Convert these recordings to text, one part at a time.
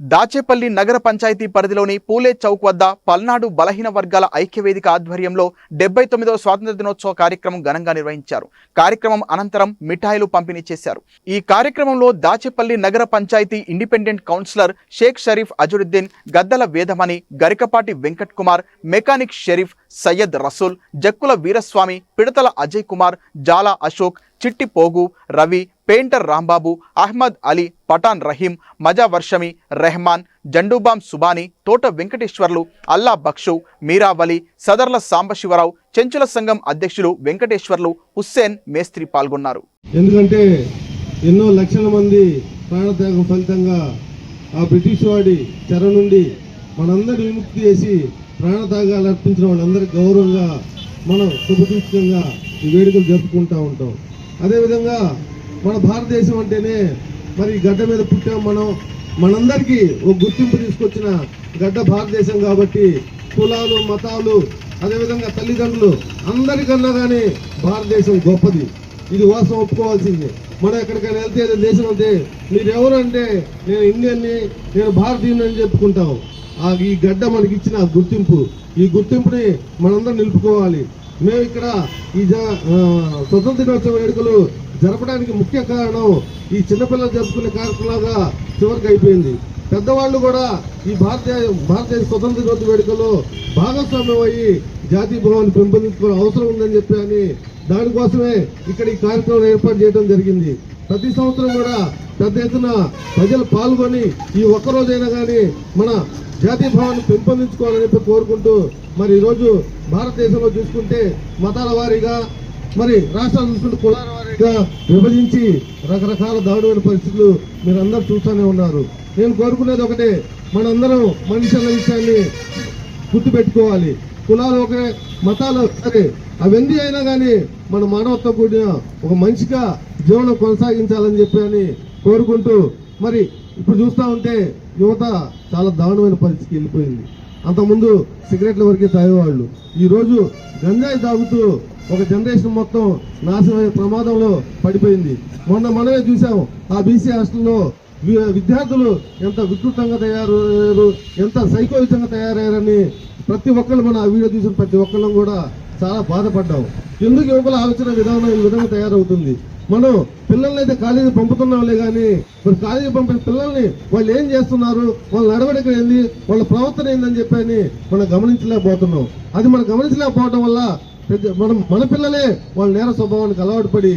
దాచేపల్లి నగర పంచాయతీ పరిధిలోని పూలే చౌక్ వద్ద పల్నాడు బలహీన వర్గాల ఐక్యవేదిక ఆధ్వర్యంలో డెబ్బై తొమ్మిదవ స్వాతంత్ర దినోత్సవ కార్యక్రమం ఘనంగా నిర్వహించారు. కార్యక్రమం అనంతరం మిఠాయిలు పంపిణీ చేశారు. ఈ కార్యక్రమంలో దాచేపల్లి నగర panchayat independent councillor Sheikh Sharif Azharuddin Gaddala Vedamani Garikapati Venkat Kumar mechanic Sharif Syed Rasool Jakkula Veeraswamy Pidathala Ajay Kumar Jala Ashok Chitti Pogu Ravi painter Rambabu Ahmed Ali Pathan Rahim Maja Varshami Rehman జండూబాం Subani తోట వెంకటేశ్వర్లు అల్లా బక్షు మీరావలి సదర్ల సాంబశివరావు చెంచుల సంఘం అధ్యక్షులు వెంకటేశ్వర్లు హుస్సేన్ మేస్త్రి పాల్గొన్నారు. ఎందుకంటే ఎన్నో లక్షల మంది ప్రాణత్యాగం ఫలితంగా ఆ బ్రిటిష్ వాడి చెర నుండి మనందరి విముక్తి చేసి ప్రాణత్యాగాలు అర్పించిన వాళ్ళందరికీ గౌరవంగా మనం శుభసూచకంగా ఈ వేడుకలు జరుపుకుంటూ ఉంటాం. అదేవిధంగా మన భారతదేశం అంటేనే మరి ఈ గడ్డ మీద పుట్టాం మనం. మనందరికీ ఒక గుర్తింపు తీసుకొచ్చిన గడ్డ భారతదేశం కాబట్టి కులాలు మతాలు అదేవిధంగా తల్లిదండ్రులు అందరికన్నా కానీ భారతదేశం గొప్పది. ఇది వాస్తవం ఒప్పుకోవాల్సిందే. మనం ఎక్కడికైనా వెళ్తే ఏదో దేశం అంటే మీరు ఎవరు అంటే నేను ఇండియన్ని నేను భారతీయుని అని చెప్పుకుంటాం. ఈ గడ్డ మనకి ఇచ్చిన గుర్తింపు. ఈ గుర్తింపుని మనందరం నిలుపుకోవాలి. మేము ఇక్కడ ఈ జ- స్వతంత్ర దినోత్సవ వేడుకలు జరపడానికి ముఖ్య కారణం ఈ చిన్నపిల్లలు జరుపుకునే కార్యక్రమాలుగా చివరికి అయిపోయింది. పెద్దవాళ్ళు కూడా ఈ భారతీయ భారతదేశ స్వతంత్ర దినోత్సవ వేడుకలో భాగస్వామ్యం అయ్యి జాతీయ భావాన్ని పెంపొందించుకోవడం అవసరం ఉందని చెప్పి అని దానికోసమే ఇక్కడ ఈ కార్యక్రమం ఏర్పాటు చేయడం జరిగింది. ప్రతి సంవత్సరం కూడా పెద్ద ఎత్తున ప్రజలు పాల్గొని ఈ ఒక్కరోజైనా కానీ మన జాతీయ భావాన్ని పెంపొందించుకోవాలని చెప్పి కోరుకుంటూ మరి ఈరోజు భారతదేశంలో చూసుకుంటే మతాల వారీగా మరి రాష్ట్రాలు చూసుకుంటే కులాల వారీగా విభజించి రకరకాల దారుణమైన పరిస్థితులు మీరు చూస్తూనే ఉన్నారు. నేను కోరుకునేది ఒకటే మనందరం మనిషి అన్న విషయాన్ని గుర్తుపెట్టుకోవాలి. కులాలు ఒకరే మతాలు సరే అవన్నీ అయినా కానీ మన మానవత్వం కూడిన ఒక మంచిగా జీవనం కొనసాగించాలని చెప్పి అని కోరుకుంటూ మరి ఇప్పుడు చూస్తూ ఉంటే యువత చాలా దారుణమైన పరిస్థితికి వెళ్ళిపోయింది. అంతకుముందు సిగరెట్ల వరకే తాగేవాళ్ళు. ఈరోజు గంజాయి తాగుతూ ఒక జనరేషన్ మొత్తం నాశనమైన ప్రమాదంలో పడిపోయింది. మొన్న మనమే చూసాం ఆ బీసీ హాస్టల్లో విద్యార్థులు ఎంత వికృతంగా తయారయ్యారు ఎంత సైకోయుతంగా తయారయ్యారని ప్రతి ఒక్కళ్ళు మన ఆ వీడియో చూసిన ప్రతి ఒక్కళ్ళం కూడా చాలా బాధపడ్డాం ఎందుకు యువకుల ఆలోచన విధానం ఈ విధంగా తయారవుతుంది? మనం పిల్లల్ని అయితే కాలేజీ పంపుతున్నాంలే కానీ మరి కాలేజీ పంపిన పిల్లల్ని వాళ్ళు ఏం చేస్తున్నారు? వాళ్ళ నడవడిక ఏంది? వాళ్ళ ప్రవర్తన ఏందని చెప్పని మనం గమనించలేకపోతున్నాం. అది మనం గమనించలేకపోవడం వల్ల మనం మన పిల్లలే వాళ్ళ నేర స్వభావానికి అలవాటు పడి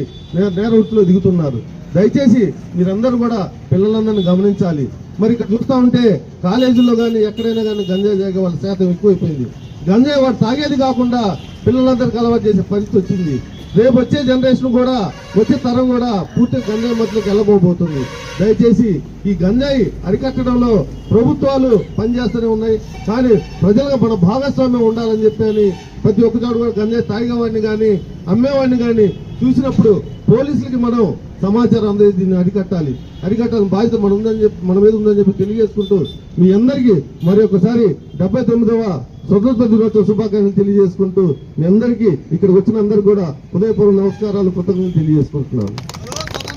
నేర వృత్తిలో దిగుతున్నారు. దయచేసి మీరందరూ కూడా పిల్లలందరినీ గమనించాలి. మరి ఇక్కడ చూస్తా ఉంటే కాలేజీల్లో కానీ ఎక్కడైనా కానీ గంజాయి తాగే వాళ్ళ శాతం ఎక్కువైపోయింది. గంజాయి వాడు తాగేది కాకుండా పిల్లలందరికీ అలవాటు చేసే పరిస్థితి వచ్చింది. రేపు వచ్చే జనరేషన్ కూడా వచ్చే తరం కూడా పూర్తి గంజాయి మధ్యలోకి వెళ్ళబోబోతుంది. దయచేసి ఈ గంజాయి అరికట్టడంలో ప్రభుత్వాలు పనిచేస్తూనే ఉన్నాయి. కానీ ప్రజలుగా మన భాగస్వామ్యం ఉండాలని చెప్పి ప్రతి ఒక్క కూడా గంజాయి తాగేవాడిని కానీ అమ్మేవాడిని కానీ చూసినప్పుడు పోలీసులకి మనం సమాచారం అందే దీన్ని అరికట్టాలి. అరికట్టాలని బాధ్యత మన ఉందని చెప్పి మన మీద ఉందని చెప్పి తెలియజేసుకుంటూ మీ అందరికీ మరి ఒకసారి డెబ్బై తొమ్మిదవ స్వతంత్ర దినోత్సవ శుభాకాంక్షలు తెలియజేసుకుంటూ మీ అందరికీ ఇక్కడ వచ్చిన అందరికీ కూడా హృదయపూర్వ నమస్కారాలు కృతజ్ఞతలు తెలియజేసుకుంటున్నాను.